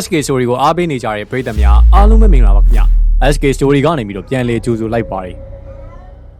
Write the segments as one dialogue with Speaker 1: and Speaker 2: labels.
Speaker 1: SK Story ကိုအားပေးနေကြတဲ့ပရိသတ်များအားလုံးပဲမင်္ဂလာပါခင်ဗျ SK Story ကနေပြီးတော့ပြန်လည်ကြိုဆိုလိုက်ပါတယ်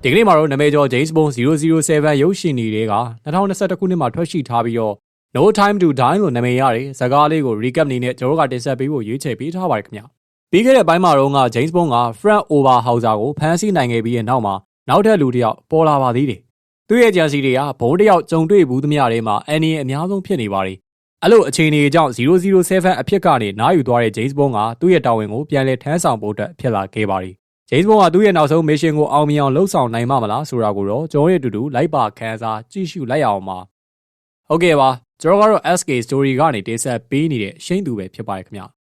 Speaker 1: ဒီကနေ့မှာတော့နာမည်ကျော် James Bond 007ရုပ်ရှင်တွေက2021ခုနှစ်မှာထွက်ရှိထားပြီးတော့ No Time to Die လို့နာမည်ရတဲ့ဇာတ်ကားလေးကို recap အနေနဲ့ကျွန်တော်တို့ကတင်ဆက်ပေးဖို့ရွေးချယ်ပေးထားပါတယ်ခင်ဗျပြီးခဲ့တဲ့ပိုင်းမှာတော့က James Bond က Frank Overhauser ကိုဖမ်းဆီးနိုင်ခဲ့ပြီးတဲ့နောက်မှာနောက်ထပ်လူတစ်ယောက်ပေါ်လာပါသေးတယ်သူ့ရဲ့ဂျန်စီတွေကဘုံတစ်ယောက်ကြုံတွေ့ဘူးသမျှတွေမှာအန်နီအများဆုံးဖြစ်နေပါတယ် အဲ့လိုအခြေအနေကြောင့်007အဖြစ်ကနေနားယူသွားတဲ့ James Bond ကသူ့ရဲ့တာဝန်ကိုပြန်လည်ထမ်းဆောင်ဖို့အတွက်ဖြစ်လာခဲ့ပါတယ်။ James Bond ကသူ့ရဲ့နောက်ဆုံး mission ကိုအောင်မြင်အောင်လှုပ်ဆောင်နိုင်မှာမလားဆိုတာကိုတော့ကျွန်တော်ရဲ့အတူတူလိုက်ပါခန်းစားကြည့်ရှုလိုက်အောင်ပါ။ဟုတ်ကဲ့ပါကျွန်တော်ကတော့ SK Story ကနေတင်ဆက်ပေးနေတဲ့ရှင်းသူပဲဖြစ်ပါတယ်ခင်ဗျာ။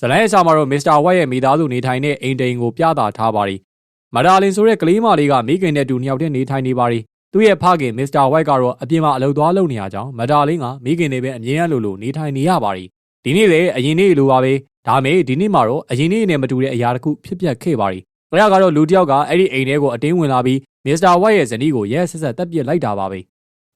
Speaker 1: ဇလိုင်းအစာမှာတော့မစ္စတာဝက်ရဲ့မိသားစုနေထိုင်တဲ့အိမ်တိန်ကိုပြသထားပါရီမဒါလင်ဆိုတဲ့ကလေးမလေးကမိခင်နဲ့တူနှစ်ယောက်တည်းနေထိုင်နေပါရီသူ့ရဲ့ဖခင်မစ္စတာဝက်ကတော့အပြင်မှာအလုပ်သွားလုပ်နေရကြောင်းမဒါလင်ကမိခင်တွေပဲအမြင်ရလို့လို့နေထိုင်နေရပါရီဒီနေ့လေအရင်နေ့လိုပါပဲဒါမေဒီနေ့မှာတော့အရင်နေ့နဲ့မတူတဲ့အရာတစ်ခုဖြစ်ပျက်ခဲ့ပါရီခရကတော့လူတစ်ယောက်ကအဲ့ဒီအိမ်ထဲကိုအတင်းဝင်လာပြီးမစ္စတာဝက်ရဲ့ဇနီးကိုရဲဆက်ဆက်တက်ပစ်လိုက်တာပါပဲ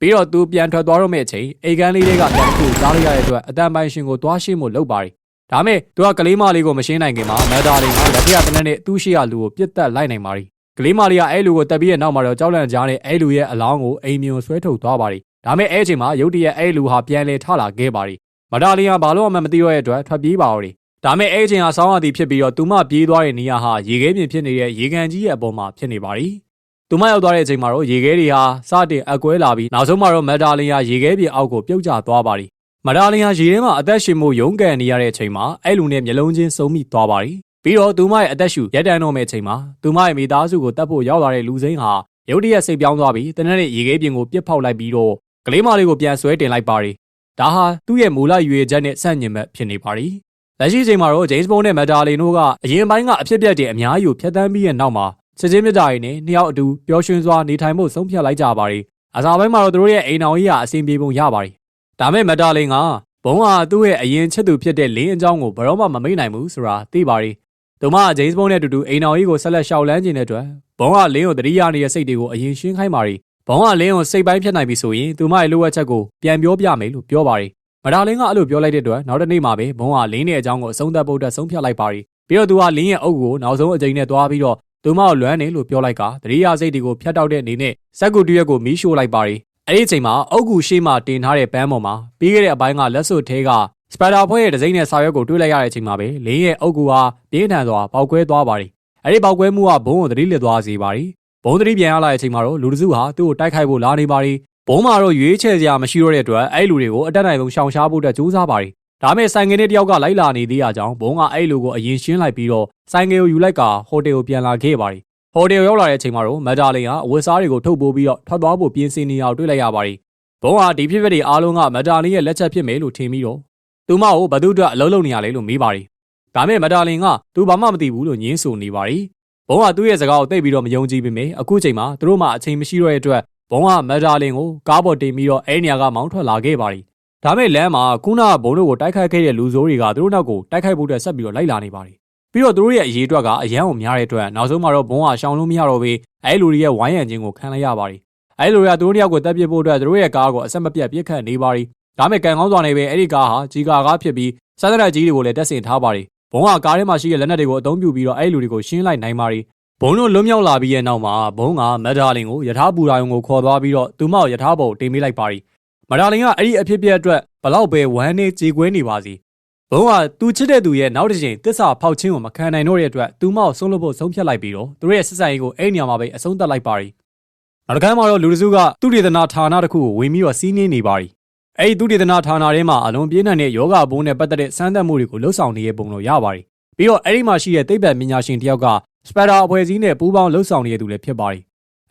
Speaker 1: ပြီးတော့သူပြန်ထွက်သွားတော့မယ့်အချိန်အိမ်ကန်းလေးတွေကပြန်ခုကြားလိုက်ရတဲ့အတွက်အတန်ပိုင်ရှင်ကိုသွားရှင်းဖို့လုပ်ပါရီ ဒါမဲ့သူကကလေးမလေးကိုမရှင်းနိုင်ခင်မှာမက်ဒါလင်ကလက်ထက်တနက်နဲ့သူ့ရှိရလူကိုပြစ်တက်လိုက်နိုင်ပါရီကလေးမလေးကအဲ့လူကိုတက်ပြီးရဲ့နောက်မှာတော့ကြောက်လန့်ကြားနဲ့အဲ့လူရဲ့အလောင်းကိုအိမ်မြုံဆွဲထုတ်သွားပါရီဒါမဲ့အဲ့အချိန်မှာရုတ်တရက်အဲ့လူဟာပြန်လဲထလာခဲ့ပါရီမက်ဒါလင်ကဘာလို့မှမသိရတဲ့အတွက်ထွက်ပြေးပါရီဒါမဲ့အဲ့အချိန်ဟာဆောင်းရသည်ဖြစ်ပြီးတော့သူမပြေးသွားတဲ့နေရာဟာရေခဲပြင်ဖြစ်နေတဲ့ရေကန်ကြီးရဲ့အပေါ်မှာဖြစ်နေပါရီသူမရောက်သွားတဲ့အချိန်မှာတော့ရေခဲတွေဟာစတင်အကွဲလာပြီးနောက်ဆုံးမှာတော့မက်ဒါလင်ဟာရေခဲပြင်အောက်ကိုပြုတ်ကျသွားပါရီ မဒါလင်ဟာရေထဲမှာအသက်ရှင်မှုရုန်းကန်နေရတဲ့အချိန်မှာအဲ့လူနဲ့မျက်လုံးချင်းစုံမိသွားပါရီပြီးတော့သူမရဲ့အသက်ရှူရက်တန်တော့မဲ့အချိန်မှာသူမရဲ့မိသားစုကိုတတ်ဖို့ရောက်လာတဲ့လူစိမ်းဟာရုတ်တရက်စိတ်ပြောင်းသွားပြီးတနက်နေ့ရေခဲပြင်ကိုပြစ်ဖောက်လိုက်ပြီးတော့ကလေးမလေးကိုပြန်ဆွဲတင်လိုက်ပါရီဒါဟာသူ့ရဲ့မူလရွေချက်နဲ့ဆန့်ကျင်ဘက်ဖြစ်နေပါရီလက်ရှိချိန်မှာတော့ James Bond နဲ့ Madeline တို့ကအရင်ပိုင်းကအဖြစ်ပြက်တဲ့အများကြီးကိုဖျက်ဆီးပြီးတဲ့နောက်မှာစစ်ချင်းမြတ်တာရင်းနဲ့နှစ်ယောက်အတူပျော်ရွှင်စွာနေထိုင်ဖို့ဆုံးဖြတ်လိုက်ကြပါရီအစားပိုင်းမှာတော့သူတို့ရဲ့အိမ်တော်ကြီးဟာအဆင်ပြေပုံရပါရီ ဒါမဲ့ Madeline ကဘုံဟာသူ့ရဲ့အရင်ချစ်သူဖြစ်တဲ့လင်းအကြောင်းကိုဘယ်တော့မှမမိတ်နိုင်ဘူးဆိုတာသိပါရီသူမဂျိမ်းစ်ဘုံနဲ့အတူတူအိမ်တော်ကြီးကိုဆက်လက်ရှောက်လန်းခြင်းတဲ့အတွက်ဘုံကလင်းကိုတတိယနေတဲ့စိတ်တွေကိုအရင်ရှင်းခိုင်းပါရီဘုံကလင်းကိုစိတ်ပိုင်းဖြစ်နိုင်ပြီဆိုရင်သူမရဲ့လိုအပ်ချက်ကိုပြန်ပြောပြမယ်လို့ပြောပါရီမဒါလင်းကအဲ့လိုပြောလိုက်တဲ့အတွက်နောက်တစ်နေ့မှာပဲဘုံကလင်းရဲ့အကြောင်းကိုအဆုံးသတ်ဖို့အတွက်ဆုံးဖြတ်လိုက်ပါရီပြီးတော့သူကလင်းရဲ့အုပ်ကိုနောက်ဆုံးအကြိမ်နဲ့သွားပြီးတော့သူမကိုလွမ်းနေလို့ပြောလိုက်ကတတိယစိတ်တွေကိုဖျက်တောက်တဲ့အနေနဲ့စက်ကူတူရက်ကိုမီးရှို့လိုက်ပါရီ အဲ့ဒီအချိန်မှာအုတ်ကူရှိမှတင်ထားတဲ့ပန်းပေါ်မှာပြီးခဲ့တဲ့အပိုင်းကလက်စွပ်သေးကစပက်တာဖွဲ့ရဲ့ဒဇိမ့်နဲ့စာရွက်ကိုတွေးလိုက်ရတဲ့အချိန်မှာပဲလင်းရဲ့အုတ်ကူဟာပြင်းထန်စွာပေါက်ကွဲသွားပါရီအဲ့ဒီပေါက်ကွဲမှုကဘုံကိုသတိလစ်သွားစေပါရီဘုံသတိပြန်ရလာတဲ့အချိန်မှာတော့လူတစုဟာသူ့ကိုတိုက်ခိုက်ဖို့လာနေပါရီဘုံမှာတော့ရွေးချယ်စရာမရှိတော့တဲ့အတွက်အဲ့လူတွေကိုအတက်နိုင်ဆုံးရှောင်ရှားဖို့အတွက်ကြိုးစားပါရီဒါမဲ့ဆိုင်ငယ်နဲ့တယောက်ကလိုက်လာနေသေးတာကြောင့်ဘုံကအဲ့လူကိုအရင်ရှင်းလိုက်ပြီးတော့ဆိုင်ငယ်ကိုယူလိုက်ကဟိုတယ်ကိုပြန်လာခဲ့ပါရီ ဟိုတယ်ရောက်လာတဲ့အချိန်မှာတော့မက်ဒါလင်ကအဝတ်စားတွေကိုထုတ်ပိုးပြီးတော့ထွက်သွားဖို့ပြင်ဆင်နေအောင်တွေ့လိုက်ရပါရီဘုံဟာဒီဖြစ်ဖြစ်တွေအားလုံးကမက်ဒါလင်ရဲ့လက်ချက်ဖြစ်မယ်လို့ထင်ပြီးတော့သူမကိုဘသူအတွက်အလုံးလုံးနေရလဲလို့မေးပါရီဒါမဲ့မက်ဒါလင်ကသူဘာမှမသိဘူးလို့ညင်းဆိုနေပါရီဘုံကသူ့ရဲ့စကားကိုသိပြီးတော့မယုံကြည်ပေမဲ့အခုချိန်မှာသူတို့မှအချိန်မရှိတော့တဲ့အတွက်ဘုံကမက်ဒါလင်ကိုကားပေါ်တင်ပြီးတော့အဲ့နေရာကမောင်းထွက်လာခဲ့ပါရီဒါမဲ့လမ်းမှာခုနကဘုံတို့ကိုတိုက်ခိုက်ခဲ့တဲ့လူဆိုးတွေကသူတို့နောက်ကိုတိုက်ခိုက်ဖို့အတွက်ဆက်ပြီးတော့လိုက်လာနေပါရီ ပြီးတော့သူတို့ရဲ့အရေးအတွက်က အရန်ကိုများတဲ့အတွက်နောက်ဆုံးမှာတော့ဘုံကရှောင်လို့မရတော့ဘဲအဲလူတွေရဲ့ဝိုင်းရံခြင်းကိုခံလိုက်ရပါရီအဲလူတွေကသူတို့တယောက်ကိုတပ်ပစ်ဖို့အတွက်သူတို့ရဲ့ကားကိုအဆက်မပြတ်ပြစ်ခတ်နေပါရီဒါမဲ့ကန်ကောင်းစွာနေပဲအဲ့ဒီကားဟာကြီးကာကားဖြစ်ပြီးစသရကြီးတွေကိုလည်းတက်ဆင်ထားပါရီဘုံကကားထဲမှာရှိတဲ့လက်နက်တွေကိုအသုံးပြုပြီးတော့အဲ့လူတွေကိုရှင်းလိုက်နိုင်ပါရီဘုံတို့လွတ်မြောက်လာပြီးရဲ့နောက်မှာဘုံကမက်ဒါလင်ကိုယထာပူရာယုံကိုခေါ်သွားပြီးတော့သူမကိုယထာဘုံတင်ပေးလိုက်ပါရီမက်ဒါလင်ကအဲ့ဒီအဖြစ်ပြက်အတွက်ဘလောက်ပဲဝမ်းနေကြေကွဲနေပါစီ ဘုံကသူချစ်တဲ့သူရဲ့နောက်တစ်ချိန်တစ္ဆာဖောက်ချင်းကိုမခံနိုင်တော့တဲ့အတွက်သူမကိုဆုံးလို့ဖို့ဆုံးဖြတ်လိုက်ပြီးတော့သူတို့ရဲ့ဆက်ဆံရေးကိုအဲ့နေရာမှာပဲအဆုံးသတ်လိုက်ပါရီနောက်တစ်ခါမှတော့လူတစုကသူတေသနာဌာနတစ်ခုကိုဝင်ပြီးတော့စီးနင်းနေပါရီအဲ့ဒီသူတေသနာဌာနထဲမှာအလွန်ပြင်းထန်တဲ့ယောဂဘုံနဲ့ပတ်သက်တဲ့စမ်းသပ်မှုတွေကိုလှုပ်ဆောင်နေတဲ့ပုံလို့ရပါရီပြီးတော့အဲ့ဒီမှာရှိတဲ့သိပ္ပံပညာရှင်တယောက်ကစပက်တာအဖွဲ့အစည်းနဲ့ပူးပေါင်းလှုပ်ဆောင်နေတဲ့သူလည်းဖြစ်ပါရီ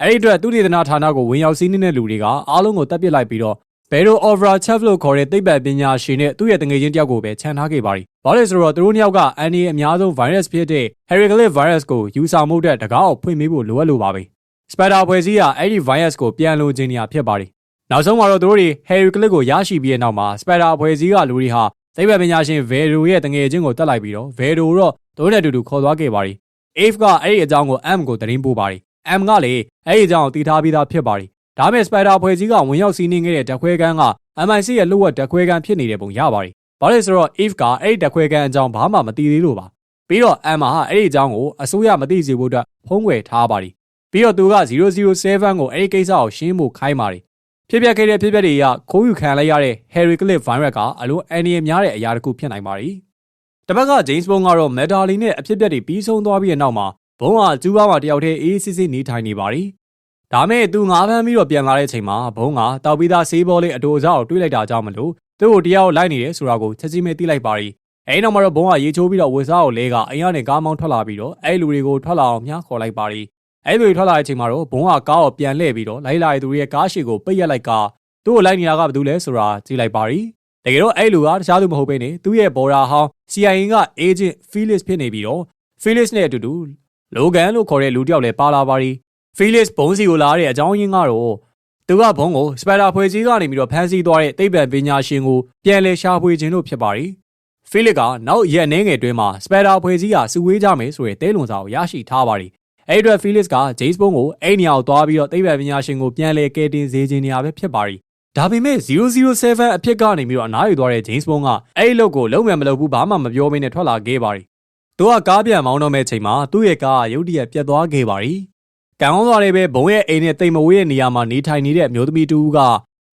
Speaker 1: အဲ့ဒီအတွက်သူတေသနာဌာနကိုဝင်ရောက်စီးနင်းတဲ့လူတွေကအားလုံးကိုတပ်ပစ်လိုက်ပြီးတော့ ဘယ်လို Ovra Chef လို့ခေါ်တဲ့သိပ္ပံပညာရှင်နဲ့သူ့ရဲ့တငယ်ချင်းတယောက်ကိုပဲခြံထားခဲ့ပါရီ။ဘာလဲဆိုတော့သူတို့နှစ်ယောကအန်ဒီအများဆုံး virus ဖြစ်တဲ့ Heracles virus ကိုယူဆောင်မှုတဲ့တကားကိုဖွင့်ပေးဖို့လိုအပ်လို့ပါပဲ။ Spider ဖွဲ့စည်းကအဲ့ဒီ virus ကိုပြန်လိုချင်နေတာဖြစ်ပါရီ။နောက်ဆုံးမှာတော့သူတို့တွေ Heracles ကိုရရှိပြီးတဲ့နောက်မှာ Spider ဖွဲ့စည်းကလူတွေဟာသိပ္ပံပညာရှင် Vero ရဲ့တငယ်ချင်းကိုတက်လိုက်ပြီးတော့ Vero တော့သူတို့နဲ့အတူတူခေါ်သွားခဲ့ပါရီ။ Ave ကအဲ့ဒီအကြောင်းကို M ကိုသတင်းပို့ပါရီ။ M ကလည်းအဲ့ဒီအကြောင်းကိုသိထားပြီးသားဖြစ်ပါတယ်။ ဒါမဲ့စပိုက်ဒါဖွဲ့စည်းကဝင်ရောက်စီးနင်းခဲ့တဲ့ဓာတ်ခွဲခန်းက MI6 ရဲ့လှုပ်ဝက်ဓာတ်ခွဲခန်းဖြစ်နေတဲ့ပုံရပါတယ်။ဘာလို့လဲဆိုတော့ if ကအဲ့ဒီဓာတ်ခွဲခန်းအကြောင်းဘာမှမသိသေးလို့ပါ။ပြီးတော့ M ဟာအဲ့ဒီအကြောင်းကိုအစိုးရမသိစေဖို့အတွက်ဖုံးကွယ်ထားပါတယ်။ပြီးတော့သူက007ကိုအဲ့ဒီကိစ္စကိုရှင်းဖို့ခိုင်းပါတယ်။ဖြစ်ပျက်ခဲ့တဲ့ဖြစ်ပျက်တွေအရခိုးယူခံလိုက်ရတဲ့ Harry Cliff Virus ကအလုံးအန်ဒီယများတဲ့အရာတစ်ခုဖြစ်နိုင်ပါတယ်။တစ်ပတ်က James Bond ကတော့ Medallion နဲ့အဖြစ်ပျက်တွေပြီးဆုံးသွားပြီးတဲ့နောက်မှာဘုံကကျူးပါမှာတယောက်တည်းအေးစစ်စစ်နေထိုင်နေပါတယ်။ ဒါမဲ့သူငါးဖမ်းပြီးတော့ပြန်လာတဲ့အချိန်မှာဘုံကတောက်ပြီးသားဆေးဘောလေးအတူအစားကိုတွေးလိုက်တာကြောင့်မလို့သူ့ကိုတရားကိုလိုက်နေတယ်ဆိုတာကိုချက်ချင်းပဲသိလိုက်ပါရီ။အဲဒီနောက်မှာတော့ဘုံကရေချိုးပြီးတော့ဝေစားကိုလဲကအိမ်ကနေကားမောင်းထွက်လာပြီးတော့အဲလူတွေကိုထွက်လာအောင်မြားခေါ်လိုက်ပါရီ။အဲလူတွေထွက်လာတဲ့အချိန်မှာတော့ဘုံကကားကိုပြန်လှည့်ပြီးတော့လိုက်လာတဲ့သူတွေရဲ့ကားရှည်ကိုပိတ်ရက်လိုက်ကသူ့ကိုလိုက်နေတာကဘာလို့လဲဆိုတာကြည့်လိုက်ပါရီ။တကယ်တော့အဲလူကတခြားသူမဟုတ်ဘဲနဲ့သူ့ရဲ့ဘော်ဒါဟောင်း CIA က agent Felix ဖြစ်နေပြီးတော့ Felix နဲ့အတူတူလိုဂန်လို့ခေါ်တဲ့လူတစ်ယောက်လည်းပါလာပါရီ။ Felix ဘုံစီကိုလာတဲ့အကြောင်းရင်းကတော့သူကဘုံကိုစပယ်တာဖွဲ့စည်းကနေပြီးတော့ဖမ်းဆီးသွားတဲ့သိပ္ပံပညာရှင်ကိုပြန်လည်ရှာဖွေခြင်းလို့ဖြစ်ပါရီ။ Felix ကနောက်ရက်နှင်းငယ်တွင်းမှာစပယ်တာဖွဲ့စည်းကစုဝေးကြမယ်ဆိုတဲ့တဲလွန်စာကိုရရှိထားပါရီ။အဲ့ဒီအတွက် Felix က James Bond ကိုအဲ့ဒီနေရာကိုသွားပြီးတော့သိပ္ပံပညာရှင်ကိုပြန်လည်ကယ်တင်စေခြင်းနေရာပဲဖြစ်ပါရီ။ဒါပေမဲ့007အဖြစ်ကနေပြီးတော့အနားယူသွားတဲ့ James Bond ကအဲ့ဒီလုပ်ကိုလုံးဝမလုပ်ဘူးဘာမှမပြောမင်းနဲ့ထွက်လာခဲ့ပါရီ။သူကကားပြန်မောင်းတော့မဲ့ချိန်မှာသူ့ရဲ့ကားကရုတ်တရက်ပြတ်သွားခဲ့ပါရီ။ ကံကောင်းသွားတယ်ပဲဘုံရဲ့အိမ်နဲ့တိမ်မဝေးရဲ့နေရာမှာနေထိုင်နေတဲ့အမျိုးသမီးတူက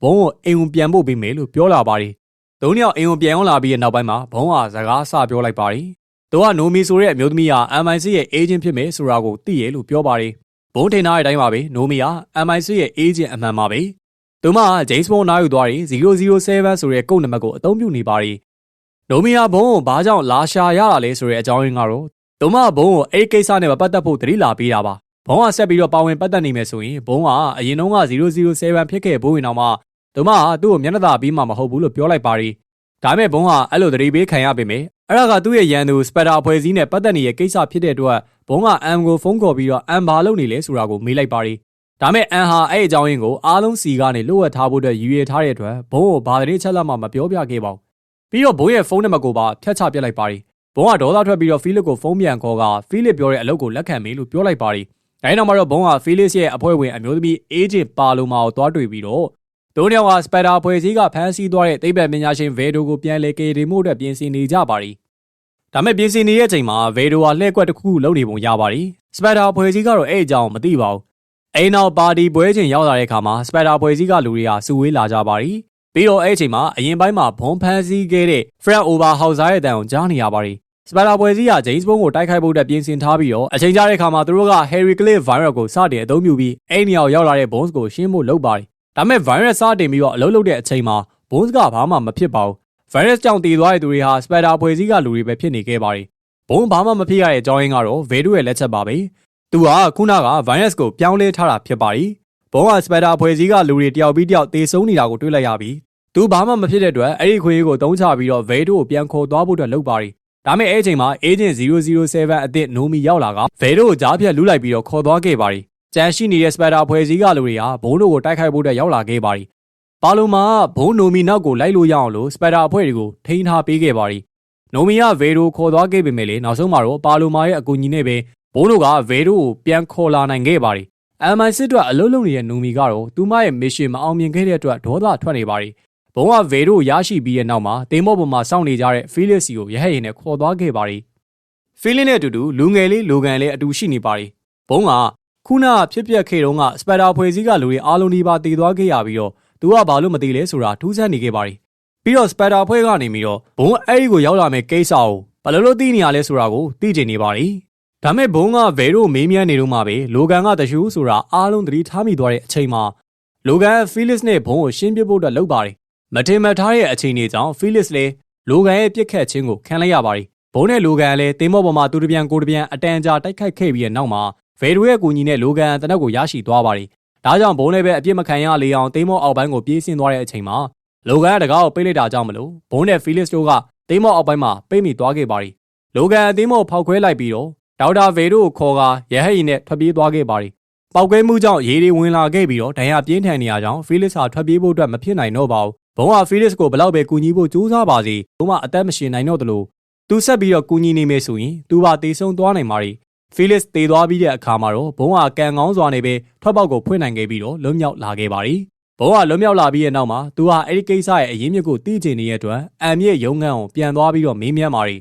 Speaker 1: ဘုံကိုအိမ်ကိုပြန်ဖို့ပေးမယ်လို့ပြောလာပါရီ။သုံးယောက်အိမ်ကိုပြန်ရောက်လာပြီးတဲ့နောက်ပိုင်းမှာဘုံကစကားဆပြောလိုက်ပါရီ။သူကနိုမီဆိုတဲ့အမျိုးသမီးဟာ MI6 ရဲ့ agent ဖြစ်မယ်ဆိုတာကိုသိရလို့ပြောပါရီ။ဘုံထင်ထားတဲ့အတိုင်းပါပဲနိုမီဟာ MI6 ရဲ့ agent အမှန်ပါပဲ။သူမက James Bond နားယူသွားပြီး007ဆိုတဲ့ကုတ်နံပါတ်ကိုအသုံးပြုနေပါရီ။နိုမီယာဘုံကိုဘာကြောင့်လာရှာရတာလဲဆိုတဲ့အကြောင်းရင်းကတော့သူမဘုံကိုအဲ့ကိစ္စနဲ့မပတ်သက်ဖို့တတိလာပေးတာပါ ဘုံကဆက်ပြီးတော့ပါဝင်ပတ်သက်နေမယ်ဆိုရင်ဘုံကအရင်တုန်းက007ဖြစ်ခဲ့ဘိုးဝင်တော့မှသူမကသူ့ကိုမျက်နှာသာပြီးမှမဟုတ်ဘူးလို့ပြောလိုက်ပါရီဒါမဲ့ဘုံကအဲ့လိုတတိပေးခံရပေမယ့်အဲ့ဒါကသူ့ရဲ့ရန်သူစပက်တာအဖွဲ့အစည်းနဲ့ပတ်သက်နေတဲ့ကိစ္စဖြစ်တဲ့အတွက်ဘုံကအမ်ကိုဖုန်းခေါ်ပြီးတော့အမ်ဘာလုပ်နေလဲဆိုတာကိုမေးလိုက်ပါရီဒါမဲ့အန်ဟာအဲ့အကြောင်းရင်းကိုအားလုံးစီကနေလွတ်ဝက်ထားဖို့အတွက်ရည်ရွယ်ထားတဲ့အတွက်ဘုံကိုဘာတရေချက်လက်မှမပြောပြခဲ့ပါဘူးပြီးတော့ဘုံရဲ့ဖုန်းနံပါတ်ကိုပါဖျက်ချပြလိုက်ပါရီဘုံကဒေါသထွက်ပြီးတော့ဖီလစ်ကိုဖုန်းပြန်ခေါ်ကဖီလစ်ပြောတဲ့အလုပ်ကိုလက်ခံမေးလို့ပြောလိုက်ပါရီ အဲဒီနောက်မှာတော့ဘုံကဖီလစ်ရဲ့အဖွဲ့ဝင်အမျိုးသမီးအေဂျင့်ပါလိုမာကိုတွားတွေ့ပြီးတော့ဒိုးညောင်ကစပက်တာဖွဲ့စည်းကဖမ်းဆီးသွားတဲ့သိပ္ပံပညာရှင်ဗေဒိုကိုပြန်လဲကေဒီမှုအတွက်ပြင်ဆင်နေကြပါရီဒါမဲ့ပြင်ဆင်နေတဲ့အချိန်မှာဗေဒိုကလှည့်ကွက်တစ်ခုခုလုပ်နေပုံရပါရီစပက်တာဖွဲ့စည်းကတော့အဲ့အကြောင်းမသိပါဘူးအိမ်နောက်ပါတီပွဲချင်းရောက်လာတဲ့အခါမှာစပက်တာဖွဲ့စည်းကလူတွေကစုဝေးလာကြပါရီပြီးတော့အဲ့အချိန်မှာအရင်ပိုင်းမှာဘုံဖမ်းဆီးခဲ့တဲ့ Fred Overhauser ရဲ့တန်ကိုကြားနေရပါရီ စပယ်တာပွဲစည်းက James Bond ကိုတိုက်ခိုက်ဖို့အတွက်ပြင်ဆင်ထားပြီးတော့အချိန်ကြာတဲ့အခါမှာသူတို့က Harry Cliff Virus ကိုစတင်အသုံးပြုပြီးအဲ့နေရာကိုရောက်လာတဲ့ Bones ကိုရှင်းဖို့လုပ်ပါတယ်။ဒါပေမဲ့ Virus စတင်ပြီးတော့အလုပ်လုပ်တဲ့အချိန်မှာ Bones ကဘာမှမဖြစ်ပါဘူး။ Virus ကြောင့်တည်သွားတဲ့သူတွေဟာစပယ်တာပွဲစည်းကလူတွေပဲဖြစ်နေခဲ့ပါတယ်။ Bones ဘာမှမဖြစ်ရတဲ့အကြောင်းရင်းကတော့ Vedo ရဲ့လက်ချက်ပါပဲ။သူကခုနက Virus ကိုပြောင်းလဲထားတာဖြစ်ပါတယ်။ Bones ကစပယ်တာပွဲစည်းကလူတွေတယောက်ပြီးတယောက်တေဆုံးနေတာကိုတွေ့လိုက်ရပြီးသူဘာမှမဖြစ်တဲ့အတွက်အဲ့ဒီခွေးကိုတုံးချပြီးတော့ Vedo ကိုပြန်ခေါ်သွားဖို့အတွက်လုပ်ပါတယ် ဒါမဲ့အဲ့ချိန်မှာ agent 007အသစ်နိုမီရောက်လာကဗဲတို့ကိုကြားဖြတ်လူလိုက်ပြီးတော့ခေါ်သွားခဲ့ပါရီကြမ်းရှိနေတဲ့စပက်တာဖွဲ့စည်းကလူတွေဟာဘုံတို့ကိုတိုက်ခိုက်ဖို့အတွက်ရောက်လာခဲ့ပါရီပါလိုမာဘုံနိုမီနောက်ကိုလိုက်လို့ရအောင်လို့စပက်တာအဖွဲ့တွေကိုထိန်းထားပေးခဲ့ပါရီနိုမီကဗေဒိုခေါ်သွားခဲ့ပေမဲ့လေနောက်ဆုံးမှာတော့ပါလိုမာရဲ့အကူအညီနဲ့ပဲဘိုးတို့ကဗေဒိုကိုပြန်ခေါ်လာနိုင်ခဲ့ပါရီအမ်မိုင်စစ်အတွက်အလုပ်လုပ်နေတဲ့နိုမီကတော့သူမရဲ့မစ်ရှင်မအောင်မြင်ခဲ့တဲ့အတွက်ဒေါသထွက်နေပါရီ ဘုံကဗေဒိုရရှိပြီးတဲ့နောက်မှာတင်မော့ပေါ်မှာစောင့်နေကြတဲ့ဖီလစ်စီကိုရဟတ်ရင်နဲ့ခေါ်သွားခဲ့ပါရီဖီလစ်နဲ့အတူတူလူငယ်လေးလိုကန်လေးအတူရှိနေပါရီဘုံကခုနဖြစ်ပျက်ခဲ့တုန်းကစပက်တာဖွဲ့စည်းကလူတွေအားလုံးဒီပါတည်သွားခဲ့ရပြီးတော့သူကဘာလို့မတည်လဲဆိုတာထူးဆန်းနေခဲ့ပါရီပြီးတော့စပက်တာဖွဲ့ကနေပြီးတော့ဘုံအဲ့ဒီကိုရောက်လာမဲ့ကိစ္စကိုဘယ်လိုလုပ်သိနေရလဲဆိုတာကိုသိချင်နေပါရီဒါမဲ့ဘုံကဗယ်တို့မေးမြန်းနေတော့မှပဲလိုကန်ကတရှူးဆိုတာအားလုံးသတိထားမိသွားတဲ့အချိန်မှာလိုကန်ဖီလစ်နဲ့ဘုံကိုရှင်းပြဖို့အတွက်လုပ်ပါတယ် မထင်မှတ်ထားတဲ့အချိန်တွေကြောင့်ဖီလစ်လည်းလိုကန်ရဲ့ပြစ်ခတ်ခြင်းကိုခံလိုက်ရပါတယ်။ဘုံနဲ့လိုကန်လည်းတင်းမော့ပေါ်မှာသူတပြန်ကိုတပြန်အတန်ကြာတိုက်ခိုက်ခဲ့ပြီးတဲ့နောက်မှာဗေဒိုရဲ့ကူညီနဲ့လိုကန်တနက်ကိုရရှိသွားပါတယ်။ဒါကြောင့်ဘုံလည်းပဲအပြစ်မခံရလေအောင်တင်းမော့အောက်ပိုင်းကိုပြေးဆင်းသွားတဲ့အချိန်မှာလိုကန်ကတကားကိုပိတ်လိုက်တာကြောင့်မလို့ဘုံနဲ့ဖီလစ်တို့ကတင်းမော့အောက်ပိုင်းမှာပိတ်မိသွားခဲ့ပါတယ်။လိုကန်အတင်းမော့ဖောက်ခွဲလိုက်ပြီးတော့ဒေါက်တာဗေဒိုကိုခေါ်ကာရဟတ်ရင်နဲ့ထွက်ပြေးသွားခဲ့ပါတယ်။ပောက်ကွဲမှုကြောင့်ရေတွေဝင်လာခဲ့ပြီးတော့ဒဏ်ရာပြင်းထန်နေရကြောင်းဖီလစ်ဟာထွက်ပြေးဖို့အတွက်မဖြစ်နိုင်တော့ပါဘူး ဘုံကဖီလစ်ကိုဘလောက်ပဲကူညီဖို့ကြိုးစားပါစေဘုံကအသက်မရှင်နိုင်တော့သလိုသူဆက်ပြီးတော့ကူညီနေမယ်ဆိုရင်သူပါတေဆုံးသွားနိုင်ပါ ರಿ ဖီလစ်တေသွားပြီးတဲ့အခါမှာတော့ဘုံကကန်ကောင်းစွာနေပဲထွက်ပေါက်ကိုဖွင့်နိုင်ခဲ့ပြီးတော့လွတ်မြောက်လာခဲ့ပါတယ်ဘုံကလွတ်မြောက်လာပြီးတဲ့နောက်မှာသူဟာအဲ့ဒီကိစ္စရဲ့အရင်းမြစ်ကိုသိချင်နေတဲ့အတွက်အမ်ရဲ့ရုံးခန်းကိုပြန်သွားပြီးတော့မေးမြန်းပါတယ်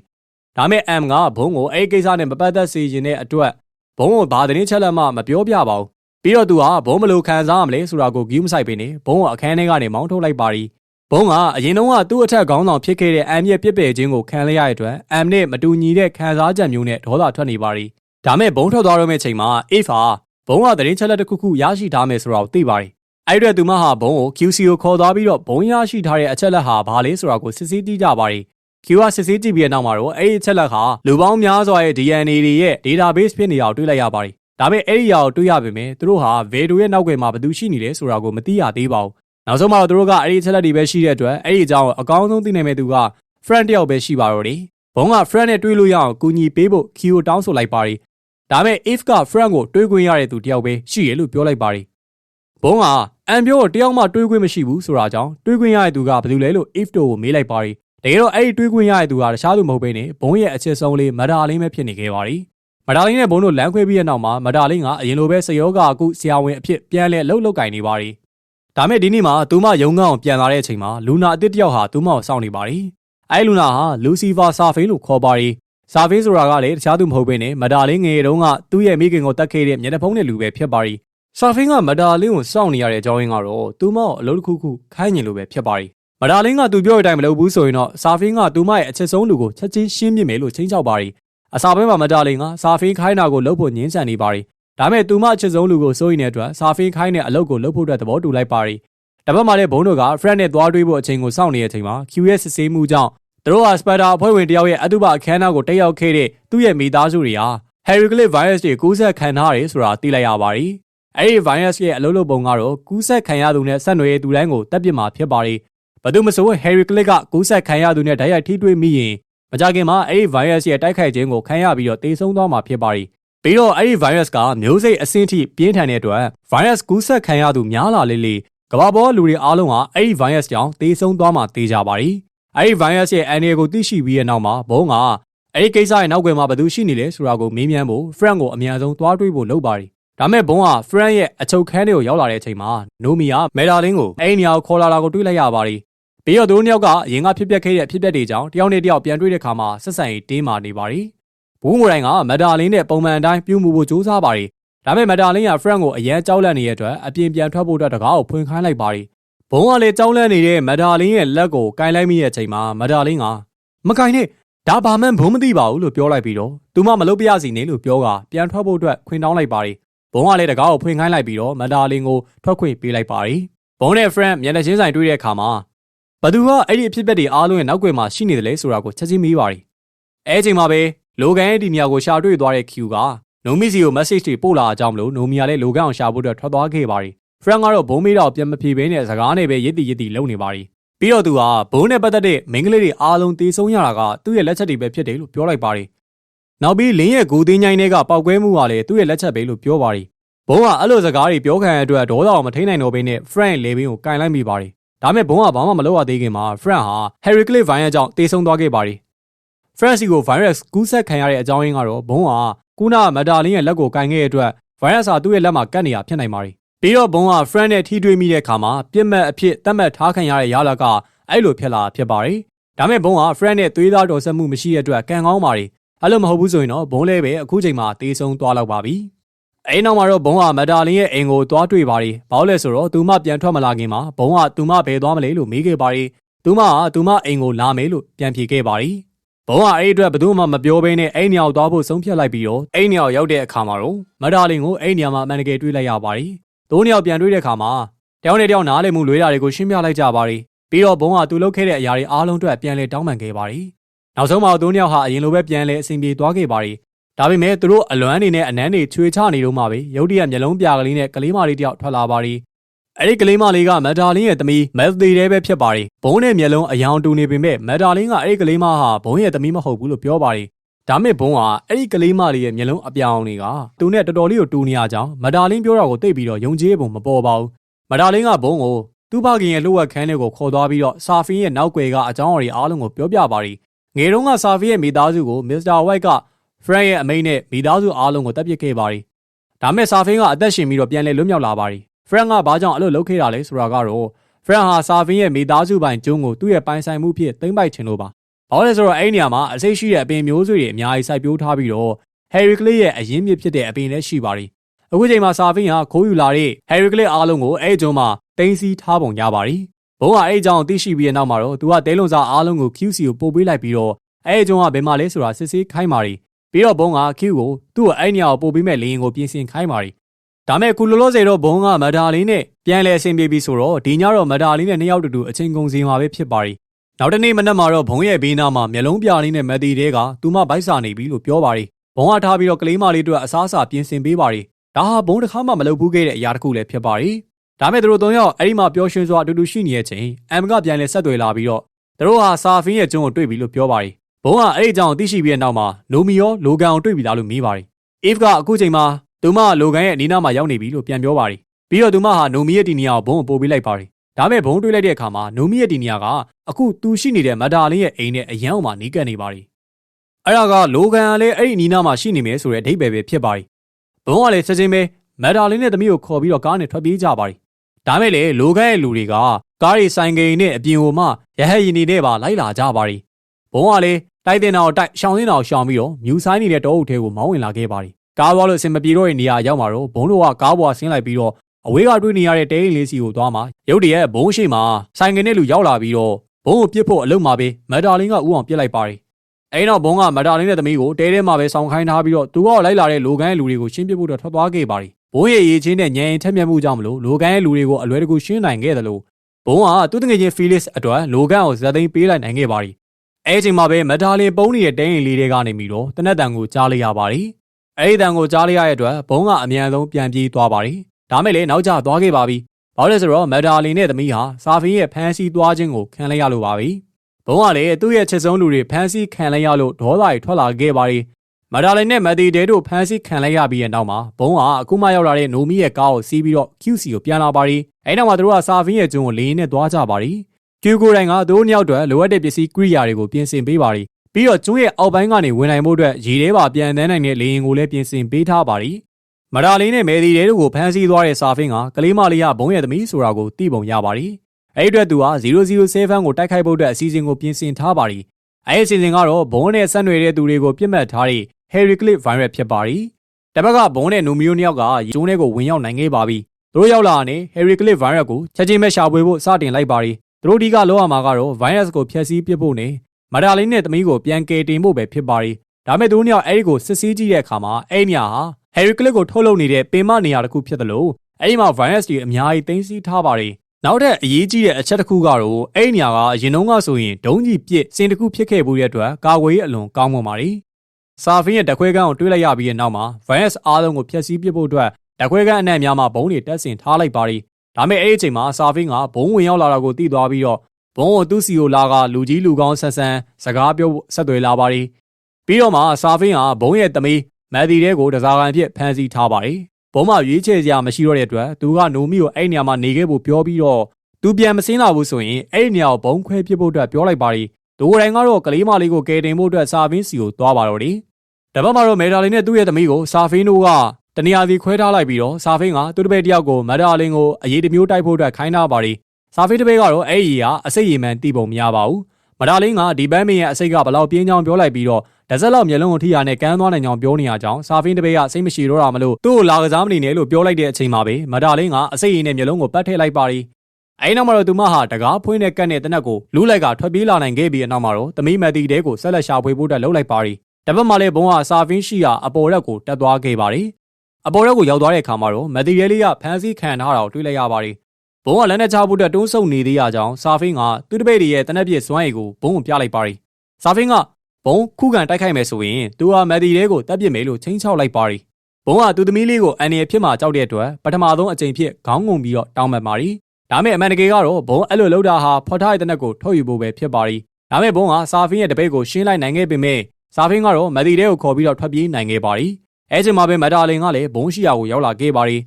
Speaker 1: ဒါမဲ့အမ်ကဘုံကိုအဲ့ဒီကိစ္စနဲ့မပတ်သက်စေချင်တဲ့အတွက်ဘုံကိုဘာသတင်းချက်လက်မှမပြောပြပါဘူးပြီးတော့သူဟာဘုံဘလို့ခံစားရမလဲဆိုတာကိုဂီးမဆိုင်ပင်နေဘုံကိုအခန်းထဲကနေမောင်းထုတ်လိုက်ပါတယ် ဘုံကအရင်တုန်းကသူ့အထက်ခေါင်းဆောင်ဖြစ်ခဲ့တဲ့အမ်ရဲ့ပြစ်ပယ်ခြင်းကိုခံလိုက်ရတဲ့အတွက်အမ်နဲ့မတူညီတဲ့ခံစားချက်မျိုးနဲ့ဒေါသထွက်နေပါတယ်ဒါမဲ့ဘုံထွက်သွားတော့မယ့်ချိန်မှာ if ဟာဘုံကသတင်းချက်လက်တစ်ခုခုရရှိထားမယ်ဆိုတာကိုသိပါတယ်အဲ့ဒီအတွက်သူမဟာဘုံကို QC ကိုခေါ်သွားပြီးတော့ဘုံရရှိထားတဲ့အချက်လက်ဟာဘာလဲဆိုတာကိုစစ်ဆေးကြည့်ကြပါတယ် Q ကစစ်ဆေးကြည့်ပြီးတဲ့နောက်မှာတော့အဲ့ဒီအချက်လက်ဟာလူပေါင်းများစွာရဲ့ DNA တွေရဲ့ database ဖြစ်နေတာကိုတွေ့လိုက်ရပါတယ်ဒါပေမဲ့အဲ့ဒီအရာကိုတွေ့ရပေမဲ့သူတို့ဟာဗေဒိုရဲ့နောက်ွယ်မှာဘယ်သူရှိနေလဲဆိုတာကိုမသိရသေးပါဘူး နောက်ဆုံးမှာတော့သူတို့ကအဲ့ဒီအချက်လက်တွေပဲရှိတဲ့အတွက်အဲ့ဒီအကြောင်းကိုအကောင်းဆုံးသိနိုင်မဲ့သူက friend တယောက်ပဲရှိပါတော့တယ်ဘုံက friend နဲ့တွေ့လို့ရအောင်ကူညီပေးဖို့ Q ကိုတောင်းဆိုလိုက်ပါတယ်ဒါပေမဲ့ if က friend ကိုတွေးခွင့်ရတဲ့သူတယောက်ပဲရှိရလို့ပြောလိုက်ပါတယ်ဘုံကအန်ပြောကိုတယောက်မှတွေးခွင့်မရှိဘူးဆိုတာကြောင့်တွေးခွင့်ရတဲ့သူကဘယ်သူလဲလို့ if တို့ကိုမေးလိုက်ပါတယ်တကယ်တော့အဲ့ဒီတွေးခွင့်ရတဲ့သူကတခြားသူမဟုတ်ဘဲနဲ့ဘုံရဲ့အချစ်ဆုံးလေးမဒါလင်းပဲဖြစ်နေခဲ့ပါတယ်မဒါလင်းနဲ့ဘုံတို့လမ်းခွဲပြီးတဲ့နောက်မှာမဒါလင်းကအရင်လိုပဲစယောဂအခုဆရာဝန်အဖြစ်ပြန်လဲလှုပ်လှုပ်ကင်နေပါတယ် ဒါမဲ့ဒီနေ့မှာသူမရုံကောင်ပြန်လာတဲ့အချိန်မှာလူနာအစ်တစ်တယောက်ဟာသူမကိုစောင့်နေပါတယ်အဲ့လူနာဟာလူစီဖာဆာဖိန်လို့ခေါ်ပါတယ်စာဖေးဆိုတာကလည်းတခြားသူမဟုတ်ဘဲနဲ့မဒါလင်းငယ်တုန်းကသူ့ရဲ့မိခင်ကိုတတ်ခဲ့တဲ့မျက်နှာဖုံးတဲ့လူပဲဖြစ်ပါရီစာဖေးကမဒါလင်းကိုစောင့်နေရတဲ့အကြောင်းရင်းကတော့သူမကိုအလုပ်တစ်ခုခုခိုင်းနေလို့ပဲဖြစ်ပါရီမဒါလင်းကသူပြောတဲ့အတိုင်းမလုပ်ဘူးဆိုရင်တော့စာဖေးကသူမရဲ့အချက်ဆုံးလူကိုချက်ချင်းရှင်းပြမယ်လို့ချိန်ချောက်ပါရီအစာပိုင်းမှာမဒါလင်းကစာဖေးခိုင်းတာကိုလုပ်ဖို့ညှင်းဆန်နေပါရီ ဒါမဲ့သူမအချက်ဆုံးလူကိုစိုးရင်တဲ့အတွက်စာဖေးခိုင်းတဲ့အလုပ်ကိုလုပ်ဖို့အတွက်သဘောတူလိုက်ပါရီတပတ်မှလည်းဘုံတို့က friend နဲ့သွားတွေးဖို့အချိန်ကိုစောင့်နေတဲ့အချိန်မှာ QS စစ်ဆေးမှုကြောင့်သူတို့ဟာစပါတာအဖွဲ့ဝင်တယောက်ရဲ့အတုပအခမ်းအနားကိုတက်ရောက်ခဲ့တဲ့သူ့ရဲ့မိသားစုတွေဟာ Heracles virus တွေကူးစက်ခံထားရတယ်ဆိုတာသိလိုက်ရပါတယ်။အဲဒီ virus ရဲ့အလုပ်လုပ်ပုံကတော့ကူးစက်ခံရသူနဲ့ဆက်နွယ်သူတိုင်းကိုတပ်ပစ်မှာဖြစ်ပါတယ်။ဘယ်သူမဆို Heracles ကကူးစက်ခံရသူနဲ့တိုက်ရိုက်ထိတွေ့မိရင်မကြခင်မှာအဲဒီ virus ရဲ့တိုက်ခိုက်ခြင်းကိုခံရပြီးတော့တေဆုံးသွားမှာဖြစ်ပါတယ်။ ပြီးတော့အဲဒီ virus ကမျိုးစိတ်အဆင့်ထိပြင်းထန်တဲ့အတွက် virus ကူးစက်ခံရသူများလာလေလေကမ္ဘာပေါ်လူတွေအားလုံးဟာအဲဒီ virus ကြောင့်တေဆုံးသွားမှာတေးကြပါတယ်။အဲဒီ virus ရဲ့အန်ဒီကိုသိရှိပြီးတဲ့နောက်မှာဘုံကအဲဒီကိစ္စရဲ့နောက်ွယ်မှာဘယ်သူရှိနေလဲဆိုတာကိုမေးမြန်းဖို့ friend ကိုအမြန်ဆုံးသွားတွေးဖို့လုပ်ပါတယ်။ဒါမဲ့ဘုံက friend ရဲ့အချုပ်ခန်းတွေကိုရောက်လာတဲ့အချိန်မှာနိုမီကမဲဒါလင်းကိုအဲဒီနေရာကိုခေါ်လာတာကိုတွေးလိုက်ရပါတယ်။ပြီးတော့သူတို့နှစ်ယောက်ကအရင်ကဖြစ်ပျက်ခဲ့တဲ့အဖြစ်အပျက်တွေကြောင့်တယောက်နဲ့တယောက်ပြန်တွေ့တဲ့ခါမှာဆက်ဆံရေးတင်းမာနေပါတယ်။ ဘူးမိုတိုင်းကမဒါလင်းနဲ့ပုံမှန်အတိုင်းပြုမှုဖို့ကြိုးစားပါတယ်။ဒါပေမဲ့မဒါလင်းက friend ကိုအရန်ကြောက်လန့်နေတဲ့အတွက်အပြင်ပြန်ထွက်ဖို့အတွက်တကားကိုဖွင့်ခိုင်းလိုက်ပါတယ်။ဘုံကလည်းကြောက်လန့်နေတဲ့မဒါလင်းရဲ့လက်ကိုကင်လိုက်မိတဲ့အချိန်မှာမဒါလင်းကမကင်နဲ့ဒါဘာမှဘုံမသိပါဘူးလို့ပြောလိုက်ပြီးတော့သူမမလုပ်ပြရစီနေလို့ပြောကပြန်ထွက်ဖို့အတွက်ခွင်တောင်းလိုက်ပါတယ်။ဘုံကလည်းတကားကိုဖွင့်ခိုင်းလိုက်ပြီးတော့မဒါလင်းကိုထွက်ခွင့်ပေးလိုက်ပါတယ်။ဘုံနဲ့ friend မျက်နှာချင်းဆိုင်တွေ့တဲ့အခါမှာဘသူကအဲ့ဒီအဖြစ်အပျက်တွေအားလုံးရဲ့နောက်ွယ်မှာရှိနေတယ်လေဆိုတာကိုချက်ချင်းမေးပါတယ်။အဲအချိန်မှာပဲ လိုကန်ရဲ့ဒီနေရာကိုရှာတွေ့သွားတဲ့ Q ကနိုမီစီကို message တွေပို့လာအကြောင်းမလို့နိုမီယာလည်းလိုကန်အောင်ရှာဖို့အတွက်ထွက်သွားခဲ့ပါတယ်။ friend ကတော့ဘုံမေးတော့ပြန်မဖြေဘဲနဲ့စကားနဲ့ပဲရစ်တီရစ်တီလုံနေပါတယ်။ပြီးတော့သူကဘုံနဲ့ပတ်သက်တဲ့မိန်းကလေးတွေအားလုံးတေဆုံးရတာကသူ့ရဲ့လက်ချက်တွေပဲဖြစ်တယ်လို့ပြောလိုက်ပါတယ်။နောက်ပြီးလင်းရဲ့ဂူသိန်းချိုင်းတွေကပောက်ကွဲမှုကလည်းသူ့ရဲ့လက်ချက်ပဲလို့ပြောပါတယ်။ဘုံကအဲ့လိုစကားတွေပြောခံရတဲ့အတွက်ဒေါသအောင်မထိန်နိုင်တော့ဘဲနဲ့ friend လေဘင်းကိုကင်လိုက်မိပါတယ်။ဒါမဲ့ဘုံကဘာမှမလုပ်ရသေးခင်မှာ friend ဟာ Harry Clay Vine ကြောင့်တေဆုံးသွားခဲ့ပါတယ်။ Francis ကို virus ကူးစက်ခံရတဲ့အကြောင်းရင်းကတော့ဘုံကကုနာမဒါလင်းရဲ့လက်ကိုကင်ခဲ့တဲ့အတွက် virus ဟာသူ့ရဲ့လက်မှာကပ်နေတာဖြစ်နိုင်ပါတယ်။ပြီးတော့ဘုံက friend နဲ့ထိတွေ့မိတဲ့အခါမှာပြစ်မှတ်အဖြစ်သတ်မှတ်ထားခံရတဲ့ရလကအဲ့လိုဖြစ်လာဖြစ်ပါတယ်။ဒါမဲ့ဘုံက friend နဲ့သွေးသားတော်ဆက်မှုမရှိတဲ့အတွက်ကံကောင်းပါတယ်။အဲ့လိုမဟုတ်ဘူးဆိုရင်တော့ဘုံလည်းပဲအခုချိန်မှာတေးဆုံးသွားတော့ပါပြီ။အဲ့နောက်မှာတော့ဘုံကမဒါလင်းရဲ့အိမ်ကိုသွားတွေ့ပါတယ်။ဘာလို့လဲဆိုတော့သူမပြန်ထွက်မလာခင်မှာဘုံကသူမဘယ်သွားမလဲလို့မေးခဲ့ပါတယ်။သူမကသူမအိမ်ကိုလာမယ်လို့ပြန်ဖြေခဲ့ပါတယ်။ ဘုံကအဲ့အတွက်ဘယ်သူမှမပြောဘဲနဲ့အဲ့နေရာကိုသွားဖို့ဆုံးဖြတ်လိုက်ပြီးတော့အဲ့နေရာကိုရောက်တဲ့အခါမှာတော့မဒါလင်းကိုအဲ့နေရာမှာအမှန်တကယ်တွေ့လိုက်ရပါတယ်။သုံးနေရာပြန်တွေ့တဲ့အခါမှာတယောက်နဲ့တယောက်နားလည်မှုလွဲတာတွေကိုရှင်းပြလိုက်ကြပါတယ်။ပြီးတော့ဘုံကသူလုပ်ခဲ့တဲ့အရာတွေအားလုံးအတွက်ပြန်လဲတောင်းပန်ခဲ့ပါတယ်။နောက်ဆုံးမှာသုံးယောက်ဟာအရင်လိုပဲပြန်လဲအဆင်ပြေသွားခဲ့ပါတယ်။ဒါပေမဲ့သူတို့အလွမ်းနေနဲ့အနမ်းတွေချွေချနေတော့မှပဲရုတ်တရက်မျက်လုံးပြာကလေးနဲ့ကလေးမလေးတယောက်ထွက်လာပါတယ်။ အဲ့ဒီကလေးမလေးကမက်တာလင်းရဲ့သမီးမက်သေးတဲ့ပဲဖြစ်ပါတယ်။ဘုံနဲ့မျက်လုံးအယောင်တူနေပေမဲ့မက်တာလင်းကအဲ့ဒီကလေးမဟာဘုံရဲ့သမီးမဟုတ်ဘူးလို့ပြောပါတယ်။ဒါမဲ့ဘုံကအဲ့ဒီကလေးမလေးရဲ့မျက်လုံးအပြောင်တွေကသူနဲ့တော်တော်လေးကိုတူနေရကြောင်းမက်တာလင်းပြောတာကိုသိပြီးတော့ယုံကြည်ပုံမပေါ်ပါဘူး။မက်တာလင်းကဘုံကိုသူ့ဖခင်ရဲ့လှုပ်ဝက်ခန်းတွေကိုခေါ်သွားပြီးတော့ဆာဖီရဲ့နောက်ွယ်ကအကြောင်းအရာအားလုံးကိုပြောပြပါတယ်။ငယ်တုန်းကဆာဖီရဲ့မိသားစုကိုမစ္စတာဝိုက်ကဖရန့်ရဲ့အမိန့်နဲ့မိသားစုအားလုံးကိုတပ်ပစ်ခဲ့ပါတယ်။ဒါမဲ့ဆာဖင်းကအသက်ရှင်ပြီးတော့ပြန်လည်လွတ်မြောက်လာပါတယ်။ ဖရန့်ကဘာကြောင့်အဲ့လိုလုပ်ခဲ့တာလဲဆိုတာကတော့ဖရန့်ဟာဆာဖင်းရဲ့မိသားစုပိုင်ကျုံးကိုသူ့ရဲ့ပိုင်ဆိုင်မှုဖြစ်သိမ်းပိုက်ခြင်းလို့ပါ။ဘာလို့လဲဆိုတော့အဲ့ဒီနေရာမှာအစိတ်ရှိတဲ့အပင်မျိုးစုတွေအများကြီးစိုက်ပျိုးထားပြီးတော့ဟယ်ရီကလေးရဲ့အရင်းမြစ်ဖြစ်တဲ့အပင်လည်းရှိပါတယ်။အခုချိန်မှာဆာဖင်းဟာခိုးယူလာတဲ့ဟယ်ရီကလေးအားလုံးကိုအဲ့ဒီကျုံးမှာတင်းစီထားပုံရပါတယ်။ဘုံကအဲ့ဒီကြောင်သိရှိပြီးတဲ့နောက်မှာတော့သူကတဲလုံစာအားလုံးကို QC ကိုပို့ပေးလိုက်ပြီးတော့အဲ့ဒီကျုံးကဘယ်မှာလဲဆိုတာစစ်ဆေးခိုင်းပါတယ်။ပြီးတော့ဘုံက Q ကိုသူ့ကိုအဲ့ဒီနေရာကိုပို့ပေးမဲ့လေရင်ကိုပြင်ဆင်ခိုင်းပါတယ်။ ဒါမဲ့ခုလောလောဆယ်တော့ဘုံကမဒါလေးနဲ့ပြန်လဲအဆင်ပြေပြီဆိုတော့ဒီညတော့မဒါလေးနဲ့နှစ်ယောက်တူတူအချင်းကုန်စီမှာပဲဖြစ်ပါတယ်။နောက်တနေ့မနက်မှာတော့ဘုံရဲ့ဘေးနားမှာမျက်လုံးပြလေးနဲ့မက်တီတဲကသူမဘိုက်စာနေပြီလို့ပြောပါတယ်။ဘုံကထားပြီးတော့ကလေးမလေးတို့အစားအစာပြင်ဆင်ပေးပါတယ်။ဒါဟာဘုံတစ်ခါမှမလုပ်ဘူးခဲ့တဲ့အရာတစ်ခုလည်းဖြစ်ပါတယ်။ဒါမဲ့သူတို့သုံးယောက်အဲ့ဒီမှာပျော်ရွှင်စွာအတူတူရှိနေတဲ့အချိန်အမ်ကပြန်လဲဆက်သွယ်လာပြီးတော့သူတို့ဟာဆာဖင်းရဲ့ကျုံးကိုတွေ့ပြီလို့ပြောပါတယ်။ဘုံကအဲ့ဒီအကြောင်းကိုသိရှိပြီးတဲ့နောက်မှာနိုမီရောလိုကန်ကိုတွေ့ပြီလားလို့မေးပါတယ်။ if ကအခုချိန်မှာ သူမလိုကန်ရဲ့အနီးနားမှာရောက်နေပြီလို့ပြန်ပြောပါတယ်။ပြီးတော့သူမဟာနိုမီရဲ့ဒီနီယာကိုဘုံကိုပို့ပေးလိုက်ပါတယ်။ဒါမဲ့ဘုံတွေ့လိုက်တဲ့အခါမှာနိုမီရဲ့ဒီနီယာကအခုသူရှိနေတဲ့မဒါလင်းရဲ့အိမ်နဲ့အရန်အောင်မှနီးကပ်နေပါတယ်။အဲ့ဒါကလိုကန်ကလည်းအဲ့ဒီနီးနားမှာရှိနေမယ်ဆိုတဲ့အဓိပ္ပာယ်ပဲဖြစ်ပါတယ်။ဘုံကလည်းချက်ချင်းပဲမဒါလင်းနဲ့သမီးကိုခေါ်ပြီးတော့ကားနဲ့ထွက်ပြေးကြပါတယ်။ဒါမဲ့လေလိုကန်ရဲ့လူတွေကကားရီဆိုင်ကိန်းနဲ့အပြင်ဟိုမှရဟယီနေနဲ့ပါလိုက်လာကြပါတယ်။ဘုံကလည်းတိုက်တင်တော်တိုက်ရှောင်းတင်တော်ရှောင်းပြီးတော့မြူဆိုင်နေတဲ့တောအုပ်ထဲကိုမောင်းဝင်လာခဲ့ပါတယ်။ ကားသွားလို့အစင်မပြေတော့တဲ့နေရာရောက်မှာတော့ဘုံတို့ကကားပေါ်ဆင်းလိုက်ပြီးတော့အဝေးကတွေ့နေရတဲ့တဲအိမ်လေးစီကိုသွားမှာရုတ်တရက်ဘုံရှိမှာဆိုင်ကနေလူရောက်လာပြီးတော့ဘုံကိုပြစ်ဖို့အလုံးမှာပဲမက်တာလင်းကဥအောင်ပြစ်လိုက်ပါတယ်။အဲဒီနောက်ဘုံကမက်တာလင်းတဲ့သမီးကိုတဲထဲမှာပဲဆောင်းခိုင်းထားပြီးတော့သူကလိုက်လာတဲ့လိုကန်းရဲ့လူတွေကိုရှင်းပြဖို့တော့ထွက်သွားခဲ့ပါတယ်။ဘုံရဲ့ရေးချင်းနဲ့ညံရင်ထက်မြက်မှုကြောင့်မလို့လိုကန်းရဲ့လူတွေကိုအလွယ်တကူရှင်းနိုင်ခဲ့တယ်လို့ဘုံကသူ့တငယ်ချင်းဖီလစ်အတွက်လိုကန်းကိုဇက်သိမ်းပေးလိုက်နိုင်ခဲ့ပါတယ်။အဲအချိန်မှာပဲမက်တာလင်ပုံးနေတဲ့တဲရင်လေးတွေကနေပြီးတော့တနက်တန်ကိုကြားလိုက်ရပါတယ်။ အဲဒီတန်ကိုကြားလိုက်ရတဲ့အတွက်ဘုံကအမြန်ဆုံးပြန်ပြေးသွားပါတယ်။ဒါမဲ့လည်းနောက်ကျသွားခဲ့ပါပြီ။ဘာလို့လဲဆိုတော့မက်တာလင်နဲ့သမီးဟာစာဖင်းရဲ့ဖန်စီသွားခြင်းကိုခံလိုက်ရလို့ပါပြီ။ဘုံကလည်းသူ့ရဲ့ချစ်ဆုံးလူတွေဖန်စီခံလိုက်ရလို့ဒေါသတွေထွက်လာခဲ့ပါတယ်။မက်တာလင်နဲ့မက်တီတဲတို့ဖန်စီခံလိုက်ရပြီးတဲ့နောက်မှာဘုံကအခုမှရောက်လာတဲ့နိုမီရဲ့ကားကိုစီးပြီးတော့ QC ကိုပြန်လာပါတယ်။အဲဒီနောက်မှာသူတို့ကစာဖင်းရဲ့ကျုံကိုလေရင်နဲ့သွားကြပါတယ်။ကျူကိုတိုင်ကသူတို့နှစ်ယောက်အတွက်လိုအပ်တဲ့ပစ္စည်းကိရိယာတွေကိုပြင်ဆင်ပေးပါတယ်။ ပြီးတော့ကျွန်းရဲ့အောက်ပိုင်းကနေဝင်နိုင်မှုအတွက်ရေထဲပါပြန်တန်းနိုင်တဲ့လေရင်ကိုလည်းပြင်ဆင်ပေးထားပါတယ်။မဒါလေးနဲ့မယ်ဒီတဲတို့ကိုဖမ်းဆီးသွားတဲ့စာဖင်းကကလေးမလေးကဘုံရဲ့သမီးဆိုတာကိုသိပုံရပါတယ်။အဲဒီအတွက်သူက007ကိုတိုက်ခိုက်ဖို့အတွက်အစီအစဉ်ကိုပြင်ဆင်ထားပါတယ်။အဲဒီအစီအစဉ်ကတော့ဘုံနဲ့ဆက်နွယ်တဲ့သူတွေကိုပြစ်မှတ်ထားတဲ့ Harry Cliff virus ဖြစ်ပါတယ်။တစ်ဘက်ကဘုံနဲ့နူမီယိုနှစ်ယောက်ကကျုံးထဲကိုဝင်ရောက်နိုင်ခဲ့ပါပြီ။သူတို့ရောက်လာတဲ့ Harry Cliff virus ကိုချက်ချင်းပဲရှာဖွေဖို့စတင်လိုက်ပါတယ်။သူတို့ဒီကလောရမှာကတော့ virus ကိုဖျက်ဆီးပစ်ဖို့နဲ့ မဒါလေးနဲ့သမီးကိုပြန်ကယ်တင်ဖို့ပဲဖြစ်ပါတယ်။ဒါမဲ့သူတို့နှစ်ယောက်အဲ့ဒီကိုစစ်ဆေးကြည့်တဲ့အခါမှာအဲ့ဒီနေရာဟာ Harry Cliff ကိုထုတ်လုပ်နေတဲ့ပင်မနေရာတစ်ခုဖြစ်တယ်လို့အဲ့ဒီမှာ virus တွေအများကြီးသိမ်းဆည်းထားပါတယ်။နောက်ထပ်အရေးကြီးတဲ့အချက်တစ်ခုကတော့အဲ့ဒီနေရာကအရင်တုန်းကဆိုရင်ဒုံးကြီးပစ်စင်တစ်ခုဖြစ်ခဲ့မှုတဲ့အတွက်ကာကွယ်ရေးအလွန်ကောင်းမွန်ပါတယ်။စာဖင်းရဲ့တခွဲကန်းကိုတွေးလိုက်ရပြီးတဲ့နောက်မှာ virus အားလုံးကိုဖျက်ဆီးပစ်ဖို့အတွက်တခွဲကန်းအနှံ့များမှာဘုံတွေတက်ဆင်ထားလိုက်ပါတယ်။ဒါမဲ့အဲ့ဒီအချိန်မှာစာဖင်းကဘုံဝင်ရောက်လာတာကိုသိသွားပြီးတော့ ဘုံကိုသူ့စီကိုလာကလူကြီးလူကောင်းဆန်းဆန်းစကားပြောဆက်သွယ်လာပါတယ်ပြီးတော့မှစာဖင်းကဘုံရဲ့သမီးမက်ဒီတဲကိုတစားကန်ဖြစ်ဖမ်းဆီးထားပါတယ်ဘုံမရွေးချယ်စရာမရှိတော့တဲ့အတွက်သူကနိုမီကိုအဲ့နေရာမှာနေခဲ့ဖို့ပြောပြီးတော့သူပြန်မစင်းလာဘူးဆိုရင်အဲ့ဒီနေရာကိုဘုံခွဲပစ်ဖို့အတွက်ပြောလိုက်ပါတယ်ဒိုတိုင်းကတော့ကလေးမလေးကိုကယ်တင်ဖို့အတွက်စာဖင်းစီကိုသွားပါတော့တယ်တပတ်မှာတော့မေဒါလင်နဲ့သူ့ရဲ့သမီးကိုစာဖင်းတို့ကတနေရာစီခွဲထားလိုက်ပြီးတော့စာဖင်းကသူ့တပည့်တယောက်ကိုမက်ဒါလင်ကိုအရေးတမျိုးတိုက်ဖို့အတွက်ခိုင်းထားပါတယ် စာဖေးတပည့်ကတော့အဲ့ဒီကအစိတ်ရည်မှန်တီးပုံမရပါဘူးမဒါလင်းကဒီပန်းမင်းရဲ့အစိတ်ကဘလောက်ပြင်းချောင်းပြောလိုက်ပြီးတော့ဒဇက်လောက်မျက်လုံးကိုထိရနဲ့ကန်းသွားနိုင်ကြောင်းပြောနေရကြောင်းစာဖင်းတပည့်ကစိတ်မရှိတော့တာမလို့သူ့ကိုလာကစားမနေနဲ့လို့ပြောလိုက်တဲ့အချိန်မှာပဲမဒါလင်းကအစိတ်ရည်နဲ့မျက်လုံးကိုပတ်ထည့်လိုက်ပါရီအဲ့နောက်မှာတော့သူမဟာတကားဖွင့်တဲ့ကတ်နဲ့တနက်ကိုလူးလိုက်ကထွက်ပြေးလာနိုင်ခဲ့ပြီးအနောက်မှာတော့သမီးမက်တီတဲကိုဆက်လက်ရှာဖွေဖို့အတွက်လှုပ်လိုက်ပါရီတပတ်မှလည်းဘုံကစာဖင်းရှိရာအပေါ်ရက်ကိုတက်သွားခဲ့ပါရီအပေါ်ရက်ကိုရောက်သွားတဲ့အခါမှာတော့မက်တီရဲလေးကဖမ်းဆီးခံထားတာကိုတွေ့လိုက်ရပါရီ ဘုံကလက်နဲ့ချဖို့အတွက်တွန်းဆုပ်နေသေးရကြောင်းစာဖင်းကသူ့တပည့်တွေရဲ့တနက်ပြည့်စွမ်းရည်ကိုဘုံကိုပြလိုက်ပါရီစာဖင်းကဘုံခုခံတိုက်ခိုက်မယ်ဆိုရင်သူဟာမက်ဒီတဲကိုတပ်ပစ်မယ်လို့ချင်းချောက်လိုက်ပါရီဘုံကသူသမီးလေးကိုအန်ရဖြစ်မှကြောက်တဲ့အတွက်ပထမဆုံးအကြိမ်ဖြစ်ခေါင်းငုံပြီးတော့တောင်းပန်ပါရီဒါမဲ့အမှန်တကယ်ကတော့ဘုံအဲ့လိုလှုပ်တာဟာဖော်ထားတဲ့တနက်ကိုထုတ်ယူဖို့ပဲဖြစ်ပါရီဒါမဲ့ဘုံကစာဖင်းရဲ့တပည့်ကိုရှင်းလိုက်နိုင်ခဲ့ပေမဲ့စာဖင်းကတော့မက်ဒီတဲကိုခေါ်ပြီးတော့ထွက်ပြေးနိုင်ခဲ့ပါရီအဲချိန်မှာပဲမက်တာလင်ကလည်းဘုံရှိရာကိုရောက်လာခဲ့ပါရီ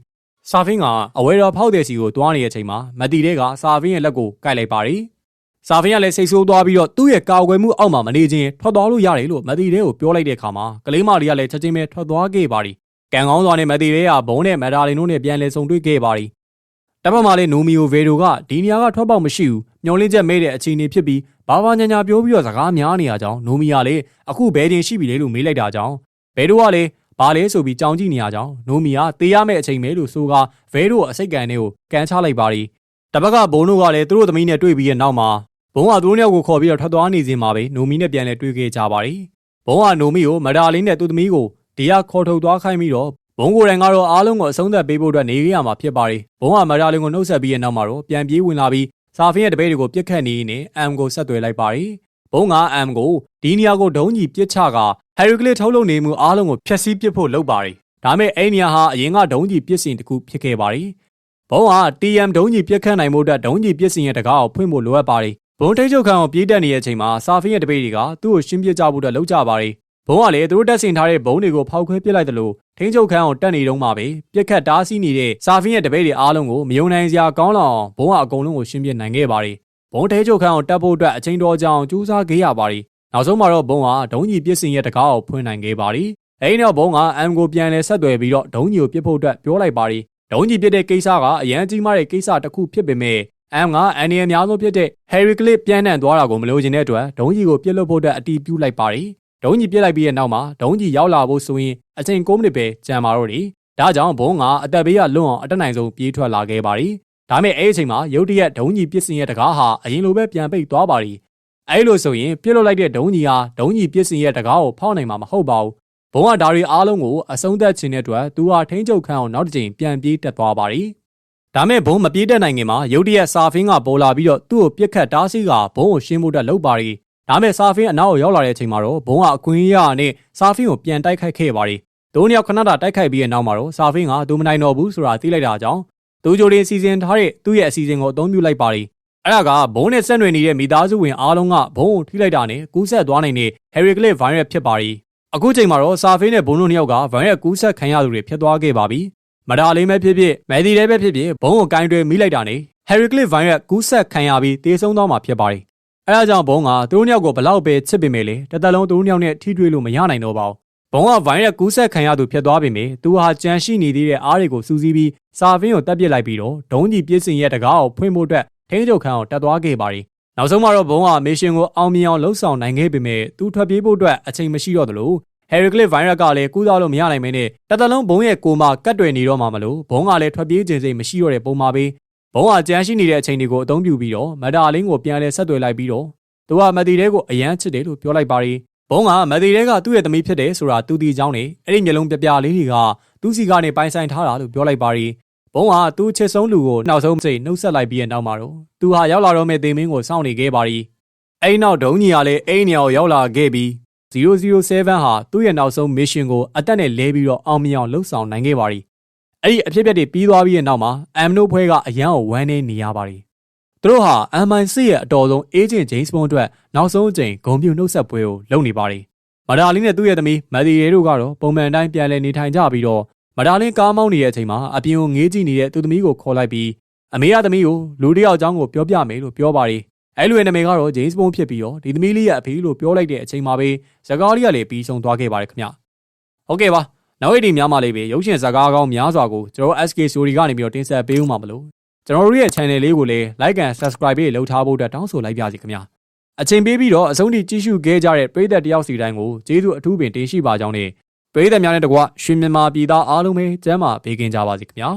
Speaker 1: စာဖင်းကအဝဲတော်ဖောက်တဲ့စီကိုတွားနေတဲ့အချိန်မှာမတီတဲကစာဖင်းရဲ့လက်ကိုကိုက်လိုက်ပါရီစာဖင်းကလည်းစိတ်ဆိုးသွားပြီးတော့သူ့ရဲ့ကာကွယ်မှုအောက်မှာမနေခြင်းထွက်သွားလို့ရတယ်လို့မသိတဲ့ကိုပြောလိုက်တဲ့အခါမှာကလေးမလေးကလည်းချက်ချင်းပဲထွက်သွားခဲ့ပါသည်ကံကောင်းစွာနဲ့မသိတဲ့ကဘုံနဲ့မက်ဒါလင်တို့နဲ့ပြန်လည်ဆုံတွေ့ခဲ့ပါသည်တပတ်မှလည်းနိုမီယိုဗေဒိုကဒီနေရာကထွက်ပေါက်မရှိဘူးမျောလင်းချက်မဲတဲ့အခြေအနေဖြစ်ပြီးဘာဘာညာညာပြောပြီးတော့စကားများနေရကြောင်းနိုမီယာလည်းအခုဘယ်တင်ရှိပြီလဲလို့မေးလိုက်တာကြောင့်ဗေဒိုကလည်း ဘာလဲဆိုပြီးကြောင်ကြည့်နေရကြောင်းနိုမီယာတေးရမယ့်အချိန်မဲလို့ဆိုကဗေဒိုအစိတ်ကန်တွေကိုကန်ချလိုက်ပါသည်တပတ်ကဘုံတို့ကလည်းသူတို့သမီးနဲ့တွေ့ပြီးတဲ့နောက်မှာဘုံကသူတို့နှစ်ယောက်ကိုခေါ်ပြီးတော့ထွက်သွားနေစဉ်မှာပဲနိုမီနဲ့ပြန်လဲတွေ့ခဲ့ကြပါသည်ဘုံကနိုမီကိုမဒါလေးနဲ့သူ့သမီးကိုဒီကခေါ်ထုတ်သွားခိုင်းပြီးတော့ဘုံကိုယ်တိုင်ကတော့အားလုံးကိုအဆုံးသတ်ပေးဖို့အတွက်နေခဲ့ရမှာဖြစ်ပါတယ်ဘုံကမဒါလေးကိုနှုတ်ဆက်ပြီးတဲ့နောက်မှာတော့ပြန်ပြေးဝင်လာပြီးစာဖင်းရဲ့တပည့်တွေကိုပြစ်ခတ်နေနေအမ်ကိုဆက်သွယ်လိုက်ပါတယ်ဘုံကအမ်ကိုဒီနေရာကိုဒုံးကြီးပြစ်ချက ဟယ်ရီကလစ်ထုတ်လုပ်နေမှုအားလုံးကိုဖျက်ဆီးပစ်ဖို့လုပ်ပါတယ်ဒါမဲ့အဲ့နေရာဟာအရင်ကဒုံးကြီးပြစ်စင်တစ်ခုဖြစ်ခဲ့ပါတယ်ဘုံက TM ဒုံးကြီးပြစ်ခတ်နိုင်မှုအတွက်ဒုံးကြီးပြစ်စင်ရဲ့တကားကိုဖွင့်ဖို့လိုအပ်ပါတယ်ဘုံထိတ်ချုပ်ခံကိုပြေးတက်နေတဲ့အချိန်မှာစာဖင်းရဲ့တပည့်တွေကသူ့ကိုရှင်းပြကြဖို့အတွက်လုပ်ကြပါတယ်ဘုံကလည်းသူတို့တက်ဆင်ထားတဲ့ဘုံတွေကိုဖောက်ခွဲပစ်လိုက်တယ်လို့ထိန်းချုပ်ခန်းအောင်တက်နေတော့မှပဲပြက်ခတ်တားဆီးနေတဲ့စာဖင်းရဲ့တပည့်တွေအားလုံးကိုမယုံနိုင်စရာကောင်းလောက်အောင်ဘုံကအကုန်လုံးကိုရှင်းပြနိုင်ခဲ့ပါတယ်ဘုံထိန်းချုပ်ခန်းအောင်တက်ဖို့အတွက်အချိန်တော်ကြောင်ကြိုးစားခဲ့ရပါတယ် နောက်ဆုံးမှာတော့ဘုံကဒုံးကြီးပြစ်စင်ရဲ့တကားကိုဖွင့်နိုင်ခဲ့ပါတယ်အဲဒီနောက်ဘုံကအမ်ကိုပြန်လဲဆက်သွယ်ပြီးတော့ဒုံးကြီးကိုပြစ်ဖို့အတွက်ပြောလိုက်ပါတယ်ဒုံးကြီးပြစ်တဲ့ကိစ္စကအရန်ကြီးမားတဲ့ကိစ္စတစ်ခုဖြစ်ပေမဲ့အမ်ကအန်ဒီအများဆုံးဖြစ်တဲ့ Harry Clip ပြန်နှံသွားတာကိုမလိုချင်တဲ့အတွက်ဒုံးကြီးကိုပြစ်လွတ်ဖို့အတွက်အတီးပြူလိုက်ပါတယ်ဒုံးကြီးပြစ်လိုက်ပြီးတဲ့နောက်မှာဒုံးကြီးရောက်လာဖို့ဆိုရင်အချိန်9မိနစ်ပဲကြံပါတော့တယ်ဒါကြောင့်ဘုံကအသက်ဘေးကလွတ်အောင်အတက်နိုင်ဆုံးပြေးထွက်လာခဲ့ပါတယ်ဒါမဲ့အဲ့ဒီအချိန်မှာရုတ်တရက်ဒုံးကြီးပြစ်စင်ရဲ့တကားဟာအရင်လိုပဲပြန်ပိတ်သွားပါတယ် အဲ့လိုဆိုရင်ပြစ်လွတ်လိုက်တဲ့ဒုံးကြီးဟာဒုံးကြီးပြစ်စင်ရဲ့တကားကိုဖောက်နိုင်မှာမဟုတ်ပါဘူးဘုံကဒါတွေအားလုံးကိုအဆုံးသတ်ခြင်းတဲ့အတွက်သူဟာထိန်းချုပ်ခန်းအောင်နောက်တစ်ကြိမ်ပြန်ပြေးတက်သွားပါတယ်ဒါမဲ့ဘုံမပြေးတက်နိုင်ခင်မှာရုတ်တရက်စာဖင်းကပေါ်လာပြီးတော့သူ့ကိုပြစ်ခတ်တားဆီးကဘုံကိုရှင်းဖို့အတွက်လုပ်ပါတယ်ဒါမဲ့စာဖင်းအနောက်ကိုရောက်လာတဲ့အချိန်မှာတော့ဘုံကအကွင်းရနဲ့စာဖင်းကိုပြန်တိုက်ခိုက်ခဲ့ပါတယ်။ဒိုးနှစ်ယောက်ခဏတာတိုက်ခိုက်ပြီးတဲ့နောက်မှာတော့စာဖင်းကဒိုမနိုင်တော့ဘူးဆိုတာသိလိုက်တာကြောင့်ဒိုဂျိုတင်စီစဉ်ထားတဲ့သူ့ရဲ့အစီအစဉ်ကိုအသုံးပြုလိုက်ပါတယ်။ အဲ့ဒါကဘုံနဲ့ဆက်နွယ်နေတဲ့မိသားစုဝင်အားလုံးကဘုံကိုထိလိုက်တာနဲ့ကူးဆက်သွားနိုင်တဲ့ Harry Cliff virus ဖြစ်ပါတယ်။အခုချိန်မှာတော့စာဖင်းနဲ့ဘုံတို့နှစ်ယောက်က virus ကူးဆက်ခံရသူတွေဖြစ်သွားခဲ့ပါပြီ။မဒါလေးပဲဖြစ်ဖြစ်မဲဒီလေးပဲဖြစ်ဖြစ်ဘုံကိုကင်တွယ်မိလိုက်တာနဲ့ Harry Cliff virus ကူးဆက်ခံရပြီးတေဆုံးသွားမှာဖြစ်ပါတယ်အဲဒါကြောင့်ဘုံကသူတို့နှစ်ယောက်ကိုဘလောက်ပဲချစ်ပေမဲ့လေတသက်လုံးသူတို့နှစ်ယောက်နဲ့ထိတွေ့လို့မရနိုင်တော့ပါဘူးဘုံကဗိုင်းရပ်ကူးဆက်ခံရသူဖြစ်သွားပေမဲ့သူဟာကြံရှိနေသေးတဲ့အားတွေကိုစူးစီးပြီးစာဖင်းကိုတက်ပစ်လိုက်ပြီးတော့ဒုံးကြီးပြည့်စင်ရဲ့တကားကိုဖွင့်ဖို့အတွက် ထိန်းချုပ်ခန်းကိုတက်သွားခဲ့ပါတယ်နောက်ဆုံးမှာတော့ဘုံကမစ်ရှင်ကိုအောင်မြင်အောင်လှုပ်ဆောင်နိုင်ခဲ့ပေမဲ့သူထွက်ပြေးဖို့အတွက်အချိန်မရှိတော့သလို Heracliff virus ကလည်းကူးစားလို့မရနိုင်မင်းနဲ့တသက်လုံးဘုံရဲ့ကိုမကတ်တွေနေတော့မှမလို့ဘုံကလည်းထွက်ပြေးခြင်းစိတ်မရှိတော့တဲ့ပုံမှာပဲဘုံကကြမ်းရှိနေတဲ့အချိန်တွေကိုအသုံးပြုပြီးတော့မဒါလင်းကိုပြန်လဲဆက်သွယ်လိုက်ပြီးတော့သူကမတီတဲကိုအယမ်းချစ်တယ်လို့ပြောလိုက်ပါရီဘုံကမတီတဲကသူ့ရဲ့သမီးဖြစ်တယ်ဆိုတာသူတီချောင်းနေအဲ့ဒီမျိုးလုံးပြပြလေးတွေကသူ့စီကနေပိုင်ဆိုင်ထားတာလို့ပြောလိုက်ပါရီ ဘုံကသူ့ချစ်ဆုံးလူကိုနောက်ဆုံးစိတ်နှုတ်ဆက်လိုက်ပြီးတဲ့နောက်မှာတော့သူဟာရောက်လာတော့မဲ့သေမင်းကိုစောင့်နေခဲ့ပါရီအဲ့နောက်ဒုံကြီးကလည်းအဲ့နေရာကိုရောက်လာခဲ့ပြီး007ဟာသူ့ရဲ့နောက်ဆုံး mission ကိုအတက်နဲ့လဲပြီးတော့အောင်မြင်အောင်လှုပ်ဆောင်နိုင်ခဲ့ပါရီအဲ့ဒီအဖြစ်အပျက်တွေပြီးသွားပြီးတဲ့နောက်မှာအမ်နိုဖွဲကအရန်ကိုဝမ်းနေနေရပါရီသူတို့ဟာ MI6 ရဲ့အတော်ဆုံး agent James Bond အတွက်နောက်ဆုံးအကြိမ်ဂုံပြူနှုတ်ဆက်ပွဲကိုလုပ်နေပါတယ်။မဒါလင်းနဲ့သူ့ရဲ့သမီးမက်ဒီရေတို့ကတော့ပုံမှန်တိုင်းပြန်လည်နေထိုင်ကြပြီးတော့ မဒါလင်းကားမောင်းနေတဲ့အချိန်မှာအပြင်ကိုငေးကြည့်နေတဲ့သူ့သမီးကိုခေါ်လိုက်ပြီးအမေရသမီးကိုလူတစ်ယောက်အကြောင်းကိုပြောပြမယ်လို့ပြောပါတယ်။အဲလူရဲ့နာမည်ကတော့ James Bond ဖြစ်ပြီးတော့ဒီသမီးလေးရဲ့အဖေလို့ပြောလိုက်တဲ့အချိန်မှာပဲဇကားလေးကလည်းပြီးဆုံးသွားခဲ့ပါတယ်ခင်ဗျ။ဟုတ်ကဲ့ပါ။နောက်ရည်ဒီများမှလည်းပဲရုပ်ရှင်ဇာတ်ကားကောင်းများစွာကိုကျွန်တော် SK Story ကနေပြီးတော့တင်ဆက်ပေးဦးမှာမလို့ကျွန်တော်တို့ရဲ့ channel လေးကိုလည်း like and subscribe လေးလုပ်ထားဖို့အတွက်တောင်းဆိုလိုက်ပါစီခင်ဗျာအချိန်ပေးပြီးတော့အဆုံးထိကြည့်ရှုခဲ့ကြတဲ့ပရိသတ်တယောက်စီတိုင်းကိုကျေးဇူးအထူးပင်တင်ရှိပါကြောင်းနဲ့ ပရိသတ်များနဲ့တကွရွှေမြန်မာပြည်သားအားလုံးပဲကျမ်းမာပေးကင်းကြပါစေခင်ဗျာ